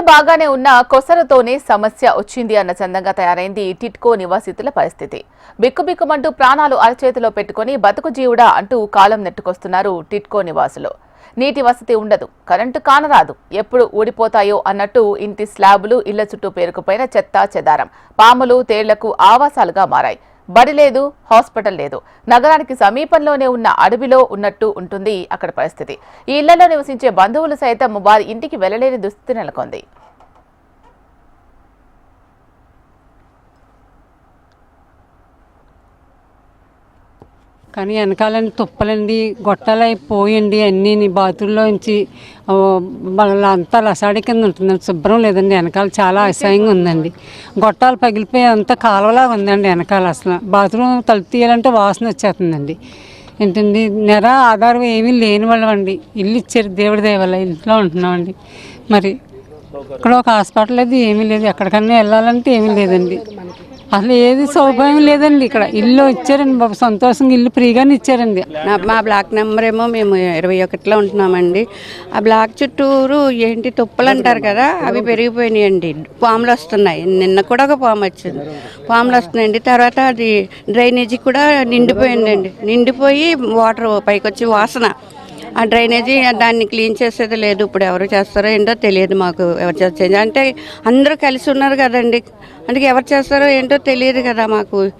ఇల్లు బాగానే ఉన్న కొసరతోనే సమస్య వచ్చింది అన్న చందంగా తయారైంది టిట్కో నివాసితుల పరిస్థితి. బిక్కుబిక్కుమంటూ ప్రాణాలు అరచేతిలో పెట్టుకుని బతుకు జీవుడా అంటూ కాలం నెట్టుకొస్తున్నారు టిట్కో నివాసులు. నీటి వసతి ఉండదు కరెంటు కానరాదు ఎప్పుడు ఊడిపోతాయో అన్నట్టు ఇంటి స్లాబులు ఇళ్ళ చుట్టూ పేరుకుపోయిన చెత్త చెదారం. పాములు తేళ్ళకు ఆవాసాలుగా మారాయి. బడి లేదు హాస్పిటల్ లేదు. నగరానికి సమీపంలోనే ఉన్న అడవిలో ఉన్నట్టు ఉంటుంది అక్కడ పరిస్థితి. ఈ ఇళ్ళలో నివసించే బంధువులు సైతం వారి ఇంటికి వెళ్ళలేని దుస్థితి నెలకొంది. కానీ వెనకాలండి తుప్పలండి గొట్టాలు అయిపోయండి అన్నీ బాతుల్లోంచి ఆ, వాళ్ళంతా లసాడి కింద ఉంటుందండి శుభ్రం లేదండి వెనకాల చాలా అసహ్యంగా ఉందండి. గొట్టాలు పగిలిపోయి అంత కాలువలాగా ఉందండి వెనకాల అసలు. బాత్రూమ్ తలుపు తీయాలంటే వాసన వచ్చేస్తుందండి. ఏంటండి నెర ఆధారం ఏమీ లేని వాళ్ళమండి. ఇల్లు ఇచ్చారు దేవుడి దయవల్ల ఇంట్లో ఉంటున్నామండి. మరి ఇక్కడ ఒక హాస్పిటల్ లేదు ఏమీ లేదు ఎక్కడికన్నా వెళ్ళాలంటే ఏమీ లేదండి. అసలు ఏది సౌకర్యం లేదండి ఇక్కడ. ఇల్లు ఇచ్చారండి బాబు. సంతోషంగా ఇల్లు ఫ్రీగానే ఇచ్చారండి. నా మా బ్లాక్ నెంబర్ ఏమో మేము ఇరవై ఒకటిలో ఉంటున్నామండి. ఆ బ్లాక్ చుట్టూరు ఏంటి తుప్పలు అంటారు కదా అవి పెరిగిపోయినాయండి. పాములు వస్తున్నాయి. నిన్న కూడా ఒక పాము వచ్చింది. పాములు వస్తున్నాయండి. తర్వాత అది డ్రైనేజీ కూడా నిండిపోయిందండి. నిండిపోయి వాటర్ పైకి వచ్చి వాసన. ఆ డ్రైనేజీ దాన్ని క్లీన్ చేసేది లేదు. ఇప్పుడు ఎవరు చేస్తారో ఏంటో తెలియదు మాకు. ఎవరు చేస్తారు అంటే అందరూ కలిసి ఉన్నారు కదండి. అందుకే ఎవరు చేస్తారో ఏంటో తెలియదు కదా మాకు.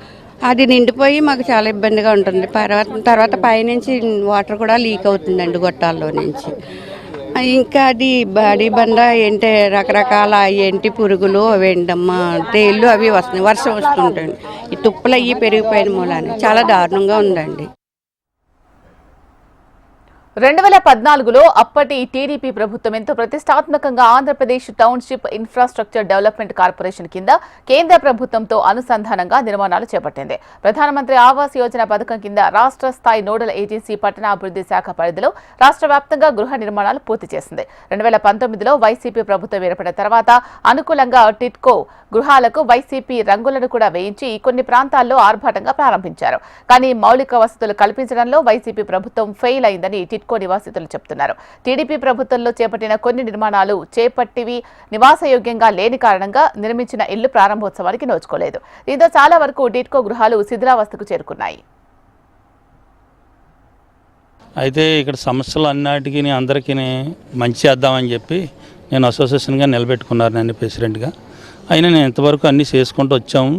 అది నిండిపోయి మాకు చాలా ఇబ్బందిగా ఉంటుంది. తర్వాత తర్వాత పైనుంచి వాటర్ కూడా లీక్ అవుతుందండి గొట్టాల్లో నుంచి. ఇంకా అది బాడీ బండ ఏంటి రకరకాల ఏంటి పురుగులు అవి తేళ్ళు అవి వస్తున్నాయి. వర్షం వస్తుంటుంది. ఈ తుప్పలు అవి పెరిగిపోయిన మూలాన్ని చాలా దారుణంగా ఉందండి. రెండు వేల పద్నాలుగులో అప్పటి టీడీపీ ప్రభుత్వం ఎంతో ప్రతిష్టాత్మకంగా Andhra Pradesh township infrastructure development corporation కింద కేంద్ర ప్రభుత్వంతో అనుసంధానంగా నిర్మాణాలు చేపట్టింది. ప్రధానమంత్రి ఆవాస్ యోజన పథకం కింద రాష్ట్ర స్థాయి నోడల్ ఏజెన్సీ పట్టణాభివృద్ధి శాఖ పరిధిలో రాష్ట్ర వ్యాప్తంగా గృహ నిర్మాణాలు పూర్తి చేసింది. రెండు వేల పంతొమ్మిదిలో వైసీపీ ప్రభుత్వం ఏర్పడిన తర్వాత అనుకూలంగా టిట్కో గృహాలకు వైసీపీ రంగులను కూడా వేయించి కొన్ని ప్రాంతాల్లో ఆర్భాటంగా ప్రారంభించారు. కానీ మౌలిక వసతులు కల్పించడంలో వైసీపీ ప్రభుత్వం ఫెయిల్ అయిందని టిట్కో నివాసితులు చెబుతున్నారు. టీడీపీ ప్రభుత్వంలో చేపట్టిన కొన్ని నిర్మాణాలు చేపట్టివి నివాసయోగ్యంగా లేని కారణంగా నిర్మించిన ఇల్లు ప్రారంభోత్సవానికి నోచుకోలేదు. దీంతో చాలా వరకు డిట్కో గృహాలు శిథిలావస్థకు చేరుకున్నాయి. అయితే ఇక్కడ సమస్యలు అన్నిటికీ అందరికీ మంచి చేద్దామని చెప్పి నేను అసోసియేషన్గా నిలబెట్టుకున్నారు నన్ను ప్రెసిడెంట్గా. అయినా నేను ఇంతవరకు అన్నీ చేసుకుంటూ వచ్చాము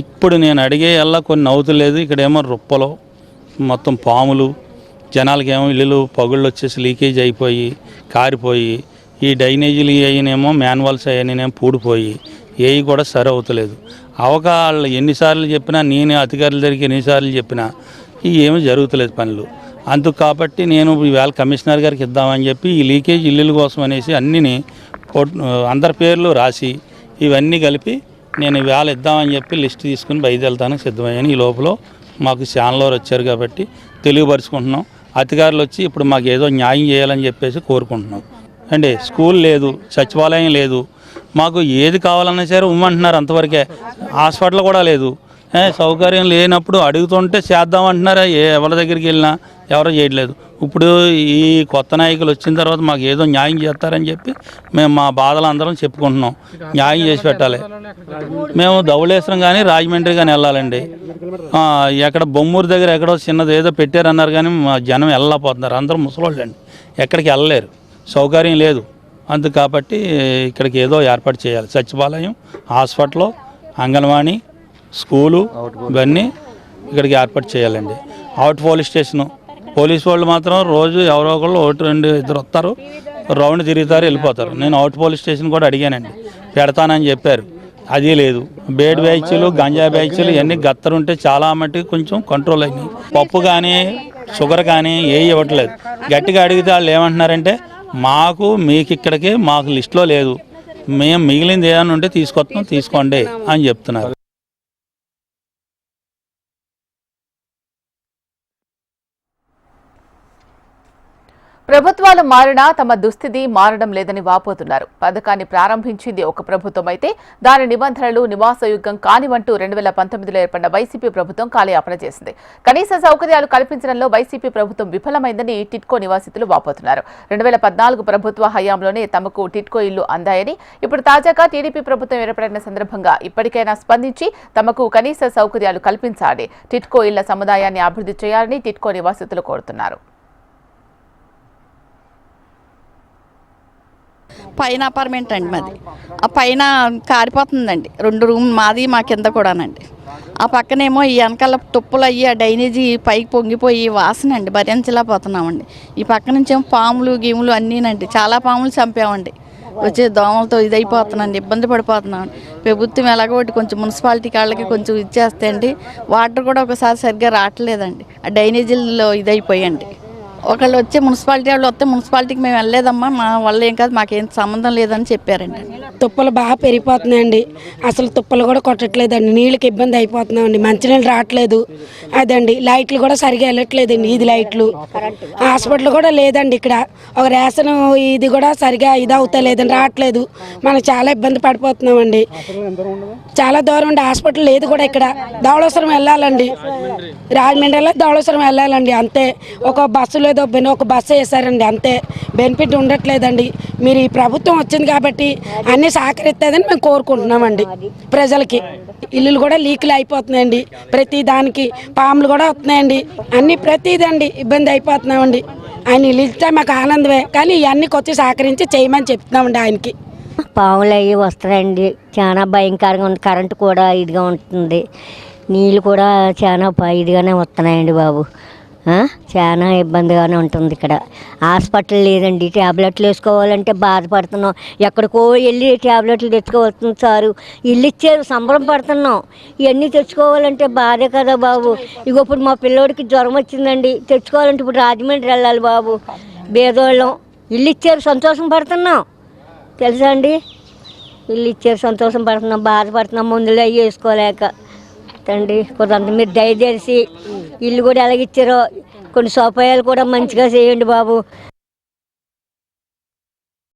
ఇప్పుడు నేను అడిగే అలా కొన్ని నవ్వుతలేదు. ఇక్కడేమో రుప్పలు మొత్తం పాములు జనాలకి ఏమో ఇల్లులు పగుళ్ళు వచ్చేసి లీకేజ్ అయిపోయి కారిపోయి ఈ డైనేజీలు అయినేమో మాన్యువల్స్ అయినేమో పూడిపోయి ఏవి కూడా సరి అవుతలేదు అవకాళ్ళు ఎన్నిసార్లు చెప్పినా నేను అధికారుల దగ్గరికి ఎన్నిసార్లు చెప్పినా ఏమి జరుగుతలేదు పనులు. అందుకు కాబట్టి నేను ఈవేళ కమిషనర్ గారికి ఇద్దామని చెప్పి ఈ లీకేజ్ ఇల్లుల కోసం అనేసి అన్నిని అందరి పేర్లు రాసి ఇవన్నీ కలిపి నేను ఇవాళ ఇద్దామని చెప్పి లిస్ట్ తీసుకుని బయలుదేరుతానికి సిద్ధమయ్యాను. ఈ లోపల మాకు ఛానల్ వచ్చారు కాబట్టి తెలియపరుచుకుంటున్నాం. అధికారులు వచ్చి ఇప్పుడు మాకు ఏదో న్యాయం చేయాలని చెప్పేసి కోరుకుంటున్నాం. అండి స్కూల్ లేదు సచివాలయం లేదు మాకు ఏది కావాలన్నా సరే ఉమ్మంటున్నారు అంతవరకే. హాస్పిటల్ కూడా లేదు. ఏ, సౌకర్యం లేనప్పుడు అడుగుతుంటే చేద్దామంటున్నారా ఏ ఎవరి దగ్గరికి వెళ్ళినా ఎవరు చేయట్లేదు. ఇప్పుడు ఈ కొత్త నాయకులు వచ్చిన తర్వాత మాకు ఏదో న్యాయం చేస్తారని చెప్పి మేము మా బాధలు అందరం చెప్పుకుంటున్నాం. న్యాయం చేసి పెట్టాలి. మేము ధవళేశ్వరం కానీ రాజమండ్రి కానీ వెళ్ళాలండి. ఎక్కడ బొమ్మూరు దగ్గర ఎక్కడో చిన్నది ఏదో పెట్టారన్నారు కానీ మా జనం వెళ్ళలేకపోతున్నారు. అందరూ ముసలోళ్ళు అండి ఎక్కడికి వెళ్ళలేరు. సౌకర్యం లేదు. అందు కాబట్టి ఇక్కడికి ఏదో ఏర్పాటు చేయాలి. సచివాలయం హాస్పిటల్ అంగన్వాడీ స్కూలు ఇవన్నీ ఇక్కడికి ఏర్పాటు చేయాలండి. అవుట్ పోలీస్ స్టేషను పోలీస్ వాళ్ళు మాత్రం రోజు ఎవరో ఒకళ్ళు ఒకటి రెండు ఇద్దరు వస్తారు. రౌండ్ తిరుగుతారు వెళ్ళిపోతారు. నేను అవుట్ పోలీస్ స్టేషన్ కూడా అడిగానండి. పెడతానని చెప్పారు. అది లేదు. బేడ్ బ్యాచ్లు గంజా బ్యాచ్లు ఇవన్నీ గత్తరుంటే చాలా మట్టికి కొంచెం కంట్రోల్ అయినాయి. పప్పు కానీ షుగర్ కానీ ఏ ఇవ్వట్లేదు. గట్టిగా అడిగితే వాళ్ళు ఏమంటున్నారంటే మాకు మీకు ఇక్కడికి మాకు లిస్టులో లేదు. మేము మిగిలింది ఏదైనా ఉంటే తీసుకొస్తాం తీసుకోండి అని చెప్తున్నారు. ప్రభుత్వాలు మారినా తమ దుస్థితి మారడం లేదని వాపోతున్నారు. పథకాన్ని ప్రారంభించింది ఒక ప్రభుత్వం అయితే దాని నిబంధనలు నివాసయుగం కానివంటూ రెండు వేల పంతొమ్మిదిలో ఏర్పడిన వైసీపీ ప్రభుత్వం కాలయాపన చేసింది. కనీస సౌకర్యాలు కల్పించడంలో వైసీపీ ప్రభుత్వం విఫలమైందని టిట్కో నివాసితులు వాపోతున్నారు. రెండు వేల పద్నాలుగు ప్రభుత్వ హయాంలోనే తమకు టిట్కో ఇల్లు అందాయని ఇప్పుడు తాజాగా టీడీపీ ప్రభుత్వం ఏర్పడిన సందర్భంగా ఇప్పటికైనా స్పందించి తమకు కనీస సౌకర్యాలు కల్పించాలి. టిట్కో ఇళ్ళ సముదాయాన్ని అభివృద్ధి చేయాలని టిట్కో నివాసితులు కోరుతున్నారు. పైన అపార్ట్మెంట్ అండి మాది. ఆ పైన కారిపోతుందండి. రెండు రూమ్ మాది మా కింద కూడానండి. ఆ పక్కనేమో ఈ వెనకాల తుప్పులు అయ్యి ఆ డైనేజీ పైకి పొంగిపోయి వాసన అండి భరించలేకపోతున్నామండి ఈ పక్క నుంచేమో పాములు గీములు అన్నీనండి. చాలా పాములు చంపామండి. వచ్చే దోమలతో ఇదైపోతున్నాండి ఇబ్బంది పడిపోతున్నాం ప్రభుత్వం ఎలాగోటి కొంచెం మున్సిపాలిటీ వాళ్ళకి కొంచెం ఇచ్చేస్తే అండి వాటర్ కూడా ఒకసారి సరిగ్గా రావట్లేదండి. ఆ డ్రైనేజీల్లో ఇదైపోయండి. ఒకళ్ళు వచ్చి మున్సిపాలిటీ వాళ్ళు వస్తే మున్సిపాలిటీకి మేము వెళ్ళలేదమ్మా. మా వల్ల ఏం కాదు మాకేం సంబంధం లేదని చెప్పారండి. తుప్పలు బాగా పెరిగిపోతున్నాయండి. అసలు తుప్పలు కూడా కొట్టట్లేదండి. నీళ్ళకి ఇబ్బంది అయిపోతున్నామండి. మంచినీళ్ళు రావట్లేదు. అదండి. లైట్లు కూడా సరిగా వెళ్ళట్లేదండి ఇది లైట్లు. హాస్పిటల్ కూడా లేదండి ఇక్కడ. ఒక రేషన్ ఇది కూడా సరిగా ఇది అవుతలేదండి రావట్లేదు. మనం చాలా ఇబ్బంది పడిపోతున్నామండి. చాలా దూరం ఉండి హాస్పిటల్ లేదు కూడా ఇక్కడ. ధవళేశ్వరం వెళ్ళాలండి. రాజమండ్రిలో ధవళేశ్వరం వెళ్ళాలండి అంతే. ఒక బస్సులో బెన్- ఒక బస్సు వేసారండి అంతే. బెనిఫిట్ ఉండట్లేదండి. మీరు ఈ ప్రభుత్వం వచ్చింది కాబట్టి అన్ని సహకరిస్తుందని మేము కోరుకుంటున్నామండి ప్రజలకి. ఇల్లులు కూడా లీకులు అయిపోతున్నాయండి. ప్రతి దానికి పాములు కూడా వస్తున్నాయండి. అన్ని ప్రతిదండి ఇబ్బంది అయిపోతున్నామండి. ఆయన ఇల్లు ఇస్తే మాకు ఆనందమే. కానీ ఇవన్నీ వచ్చి సహకరించి చేయమని చెప్తున్నామండి ఆయనకి. పాములు అవి వస్తున్నాయండి చాలా భయంకరంగా ఉంది. కరెంటు కూడా ఇదిగా ఉంటుంది. నీళ్ళు కూడా చాలా ఇదిగానే వస్తున్నాయండి బాబు? చాలా ఇబ్బందిగానే ఉంటుంది ఇక్కడ. హాస్పిటల్ లేదండి. ట్యాబ్లెట్లు వేసుకోవాలంటే బాధపడుతున్నాం. ఎక్కడికో వెళ్ళి ట్యాబ్లెట్లు తెచ్చుకోవాల్సింది సారు. ఇల్లు ఇచ్చారు సంబరం పడుతున్నాం. ఇవన్నీ తెచ్చుకోవాలంటే బాధే కదా బాబు. ఇగో ఇప్పుడు మా పిల్లోడికి జ్వరం వచ్చిందండి. తెచ్చుకోవాలంటే ఇప్పుడు రాజమండ్రి వెళ్ళాలి బాబు. బేదోళ్ళం. ఇల్లు ఇచ్చారు సంతోషం పడుతున్నాం. తెలుసా అండి? ఇల్లు ఇచ్చారు సంతోషం పడుతున్నాం. బాధపడుతున్నాం. మందులు అవి వేసుకోలేక. తండ్రి కొంత మీరు దయచేసి ఇల్లు కూడా ఎలాగిచ్చారో కొన్ని సౌకర్యాలు కూడా మంచిగా చేయండి బాబు.